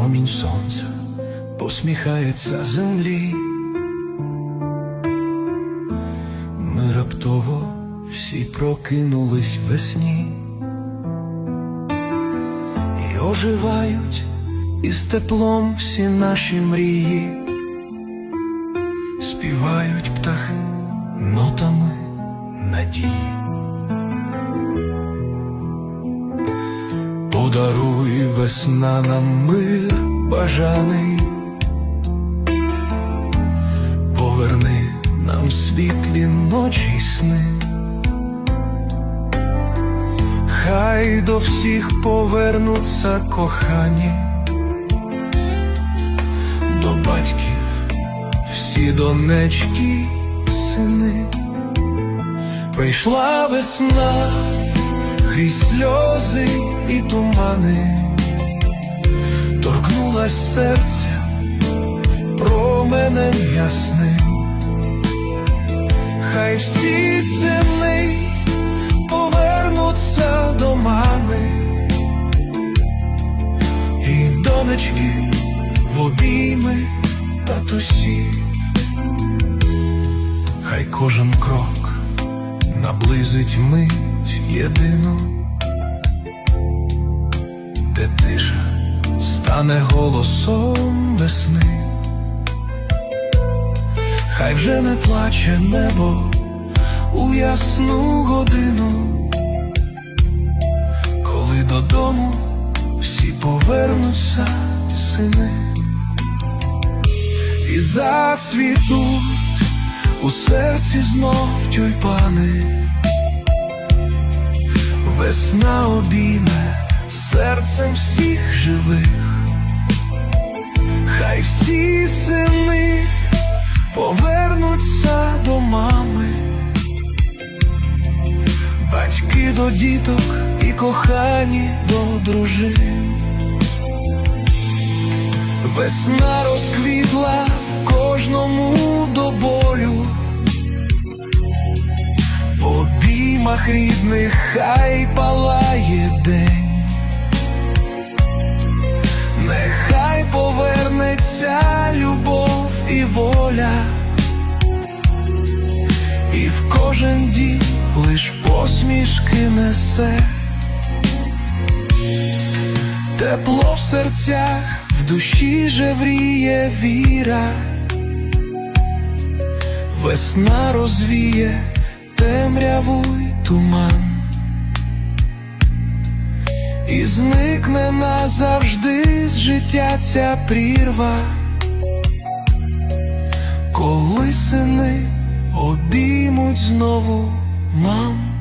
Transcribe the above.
промінь сонця посміхається землі. Ми раптово всі прокинулись весні і оживають із теплом всі наші мрії, співають птахи нотами надії. Подаруй весна нам мир бажаний, поверни нам світлі ночі сни. Хай до всіх повернуться кохані, до батьків всі донечки, сини. Прийшла весна крізь сльози і тумани, торкнулась серця променем ясним. Хай всі сини повернуться до мами, і донечки в обійми татусі. Хай кожен крок наблизить мить єдину, де тиша стане голосом весни. Хай вже не плаче небо у ясну годину, коли додому всі повернуться сини і зацвітуть у серці знов тюльпани. Весна обійме серцем всіх живих, хай всі сини повернуться до мами, батьки до діток і кохані до дружин. Весна розквітла в кожному до болю, обіймах рідних хай палає день, нехай повернеться любов і воля, і в кожен дім лиш посмішки несе. Тепло в серцях, в душі жевріє віра, весна розвіє темряву й туман, і зникне назавжди з життя ця прірва, коли сини обіймуть знову мам.